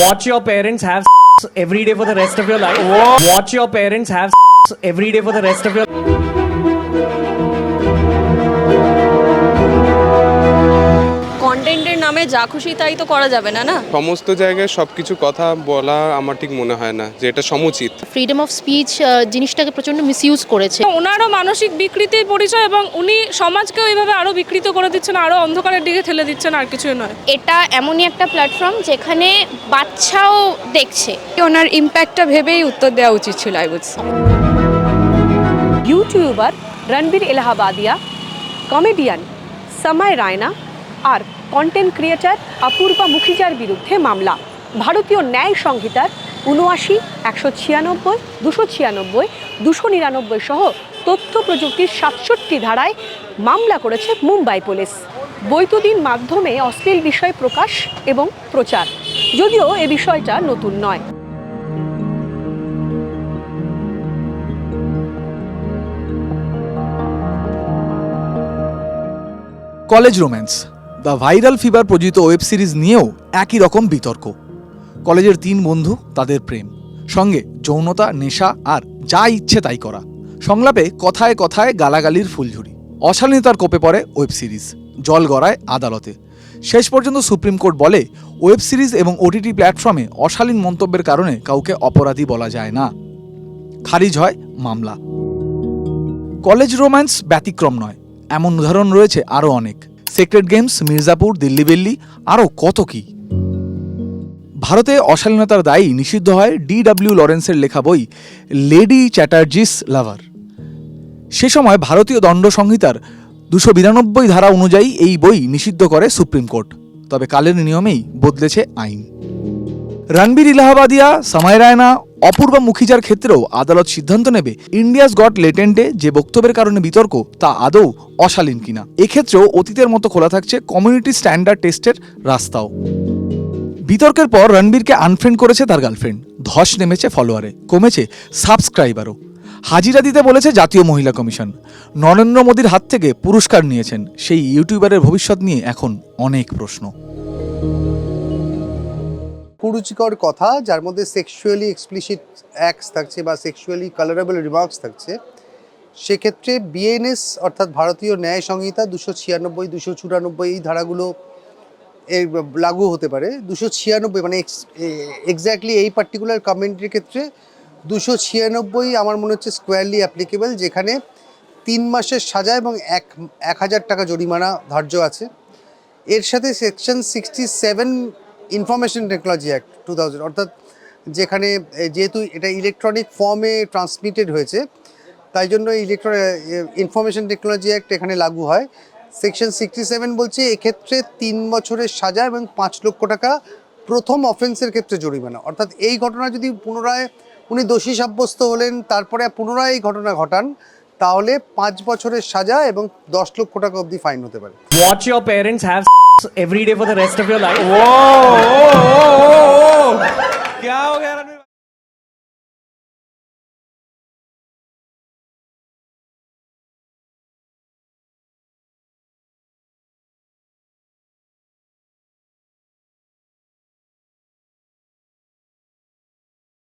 Watch your parents have every day for the rest of your life. Watch your parents have every day for the rest of your life. নামে যা খুশি তাই তো করা যাবে না না? সমস্ত জায়গায় সব কিছু কথা বলা আমার ঠিক মনে হয় না যে এটা সমুচিত। ফ্রিডম অফ স্পিচ জিনিসটাকে প্রচণ্ড মিসইউজ করেছে। ওনারও মানসিক বিকৃতির পরিচয় এবং উনি সমাজকেও এইভাবে আরও বিকৃত করে দিচ্ছেন আরও অন্ধকারের দিকে ঠেলে দিচ্ছেন আর কিছুই নয়। এটা এমনই একটা প্ল্যাটফর্ম যেখানে বাচ্চাও দেখছে। ওনার ইম্প্যাক্টটা ভেবেই উত্তর দেওয়া উচিত ছিল I would YouTuber Ranveer Allahbadia comedian Samay Raina R content creator Apoorva মুখিজার বিরুদ্ধে মামলা। ভারতীয় ন্যায় সংহিতার উনআশি একশো ছিয়ানব্বই, দুশো ছিয়ানব্বই, দুশো নিরানব্বই সহ তথ্য প্রযুক্তির সাতষট্টি ধারায় মামলা করেছে মুম্বাই পুলিশ। বৈদ্যুতিন মাধ্যমে অশ্লীল বিষয় প্রকাশ এবং প্রচার। যদিও এ বিষয়টা নতুন নয়। College romance. The viral fever প্রযোজিত ওয়েব সিরিজ নিয়েও একই রকম বিতর্ক। কলেজের তিন বন্ধু তাদের প্রেম। সঙ্গে যৌনতা, নেশা আর যা ইচ্ছে তাই করা। সংলাপে কথায় কথায় গালাগালির ফুলঝুরি। অশালীনতার কোপে পড়ে ওয়েব সিরিজ। জল গড়ায় আদালতে। শেষ পর্যন্ত সুপ্রিম কোর্ট বলে, ওয়েব সিরিজ এবং ওটিটি প্ল্যাটফর্মে অশালীন মন্তব্যের কারণে কাউকে অপরাধী বলা যায় না। খারিজ হয় মামলা। কলেজ রোম্যান্স ব্যতিক্রম নয়। এমন উদাহরণ রয়েছে আরও অনেক। Secret games Mirzapur, Delhi belly আরও কত কি? ভারতে অশালীনতার দায়ী নিষিদ্ধ হয় ডি ডাব্লিউ লরেন্সের লেখা বই, লেডি চ্যাটার্জিস লাভার। সে সময় ভারতীয় দণ্ড সংহিতার দুশো বিরানব্বই ধারা অনুযায়ী এই বই নিষিদ্ধ করে সুপ্রিম কোর্ট। তবে কালের নিয়মেই বদলেছে আইন। রণবীর ইলাহাবাদিয়া সময় রায়না অপূর্বা মুখিজার ক্ষেত্রেও আদালত সিদ্ধান্ত নেবে, ইন্ডিয়াস গট লেটেন্টে যে বক্তব্যের কারণে বিতর্ক, তা আদৌ অশালীন কিনা? এক্ষেত্রেও অতীতের মতো খোলা থাকছে কমিউনিটি স্ট্যান্ডার্ড টেস্টের রাস্তাও। বিতর্কের পর রণবীরকে আনফ্রেন্ড করেছে তার গার্লফ্রেন্ড। ধস নেমেছে ফলোয়ারে, কমেছে সাবস্ক্রাইবারও। হাজিরা দিতে বলেছে জাতীয় মহিলা কমিশন। নরেন্দ্র মোদীর হাত থেকে পুরস্কার নিয়েছেন। সেই ইউটিউবারের ভবিষ্যৎ নিয়ে এখন অনেক প্রশ্ন। কুরুচিকর কথা, যার মধ্যে সেক্সুয়ালি এক্সপ্লিসিট অ্যাক্টস থাকছে বা সেক্সুয়ালি কালারেবল রিমার্কস থাকছে, সেক্ষেত্রে বিএনএস অর্থাৎ ভারতীয় ন্যায় সংহিতা দুশো ছিয়ানব্বই, দুশো চুরানব্বই, এই ধারাগুলো এর লাগু হতে পারে। দুশো ছিয়ানব্বই মানে এক্স্যাক্টলি এই পার্টিকুলার কমেন্টের ক্ষেত্রে দুশো ছিয়ানব্বই আমার মনে হচ্ছে স্কোয়ারলি অ্যাপ্লিকেবল যেখানে তিন মাসের সাজা এবং এক এক হাজার টাকা জরিমানা ধার্য আছে। এর সাথে section sixty seven information technology act two thousand, অর্থাৎ যেখানে যেহেতু এটা ইলেকট্রনিক ফর্মে ট্রান্সমিটেড হয়েছে, তাই জন্য ইলেকট্র ইনফরমেশন টেকনোলজি অ্যাক্ট এখানে লাগু হয়। সেকশন সিক্সটি সেভেন বলছে, এক্ষেত্রে তিন বছরের সাজা এবং পাঁচ লক্ষ টাকা প্রথম অফেন্সের ক্ষেত্রে জরিমানা। অর্থাৎ এই ঘটনা যদি পুনরায় উনি দোষী সাব্যস্ত হলেন, তারপরে পুনরায় এই ঘটনা ঘটান, তাহলে পাঁচ বছরের সাজা এবং দশ লক্ষ টাকা অবধি ফাইন হতে পারে। Watch your parents have every day for the rest of your life. क्या हो गया रणवीर